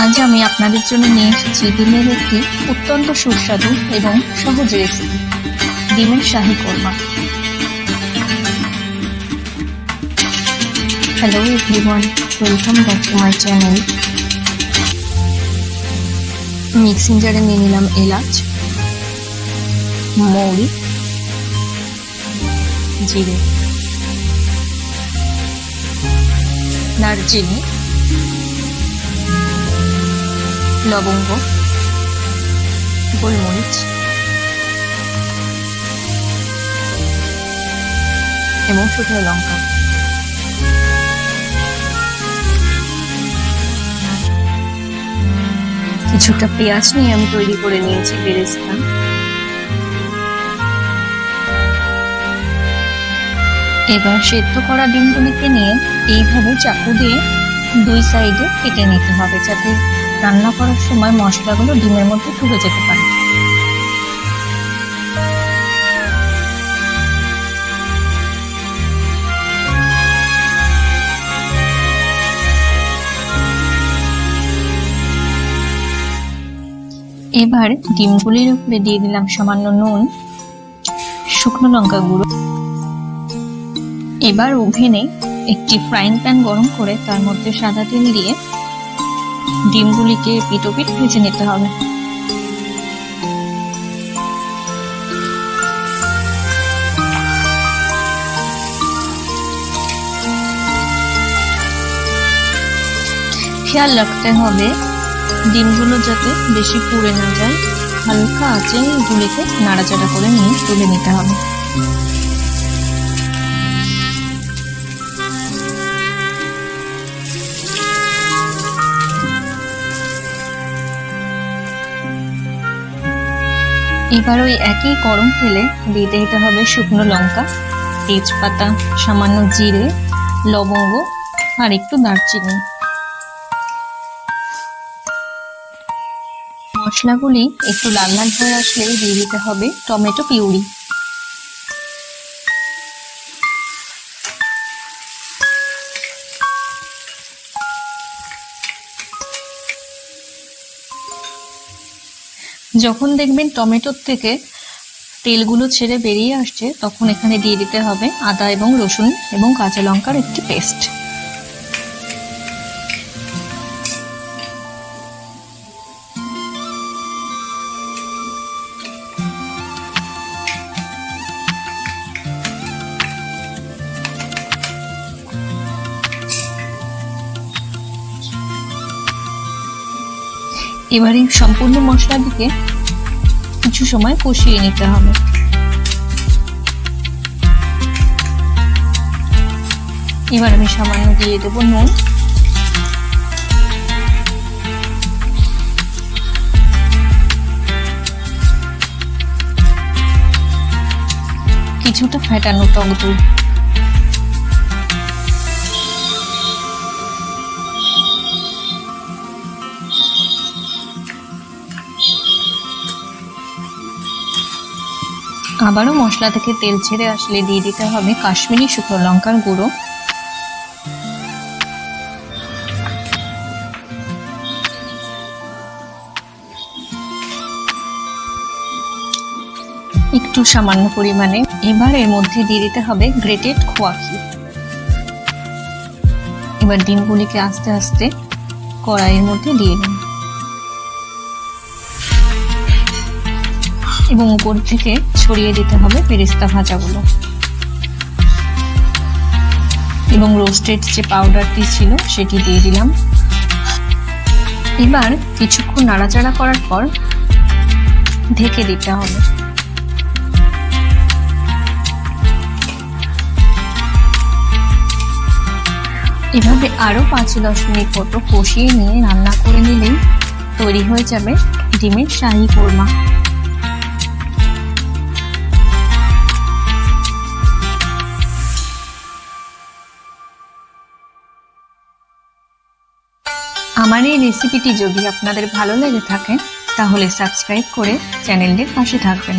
আজ আমি আপনাদের জন্য নিয়ে এসেছি ডিমের একটি অত্যন্ত সুস্বাদু এবং সহজ রেসিপি ডিমের shahi korma. Hello everyone welcome back to my channel mixing জারে নিয়ে নিলাম এলাচ, মৌরি, জিরে, দারচিনি লবঙ্গ, গোলমরিচ, এবং শুকনো লঙ্কা। কিছুটা পেঁয়াজ নিয়ে আমি তৈরি করে নিয়েছি বেরেস্তা এবার সেদ্ধ করা ডিমগুলিকে নিয়ে এইভাবে চাকু দিয়ে দুই সাইডে কেটে নিতে হবে, যাতে রান্না করার সময় মশলাগুলো ডিমের মধ্যে ঢুকে যেতে পারে। এবার ডিমগুলির উপরে দিয়ে দিলাম সামান্য নুন, শুকনো লঙ্কা গুঁড়ো। এবার ওভেনে একটি ফ্রাইং প্যান গরম করে তার মধ্যে সাদা তেল দিয়ে ডিমগুলিকে পিটোপিট ভেজে নিতে হবে। খেয়াল রাখতে হবে, ডিমগুলো যাতে বেশি পুড়ে না যায়, হালকা আঁচে গুলিকে নাড়াচাড়া করে নিয়ে তুলে নিতে হবে। এবার ওই একই গরম তেলে দিতে দিতে হবে শুকনো লঙ্কা, তেজপাতা, সামান্য জিরে, লবঙ্গ আর একটু দারচিনি। মশলাগুলি একটু লাল লাল হয়ে আসলে দিয়ে দিতে হবে টমেটো পিউরি। যখন দেখবেন টমেটোর থেকে তেলগুলো ছেড়ে বেরিয়ে আসছে, তখন এখানে দিয়ে দিতে হবে আদা এবং রসুন এবং কাঁচা লঙ্কার একটি পেস্ট। এবারে সম্পূর্ণ মশলাটিকে কিছু সময় কষিয়ে নিতে হবে। এবার আমি সামান্য দিয়ে দেবো নুন। কিছুটা ফেটানো টক দই। আবারও মশলা থেকে তেল ছেড়ে আসলে দিয়ে দিতে হবে কাশ্মীরি শুকনো লঙ্কার গুঁড়ো। একটু সামান্য পরিমাণে। এবার এর মধ্যে দিয়ে দিতে হবে গ্রেটেড খোয়া এবার ডিমগুলিকে আস্তে আস্তে কড়াইয়ের মধ্যে দিয়ে দিন। এবং উপর থেকে ছড়িয়ে দিতে হবে পেরিস্তা ভাজাগুলো। এবং রোস্টেড যে পাউডারটি ছিল সেটি দিয়ে দিলাম। এবার কিছুক্ষণ নাড়াচাড়া করার পর ঢেকে দিতে হবে। এভাবে আরও পাঁচ দশ মিনিট মতো কষিয়ে নিয়ে রান্না করে নিলেই তৈরি হয়ে যাবে ডিমের শাহি কোরমা। আমার এই রেসিপিটি যদি আপনাদের ভালো লেগে থাকে তাহলে সাবস্ক্রাইব করে চ্যানেলটির পাশে থাকবেন।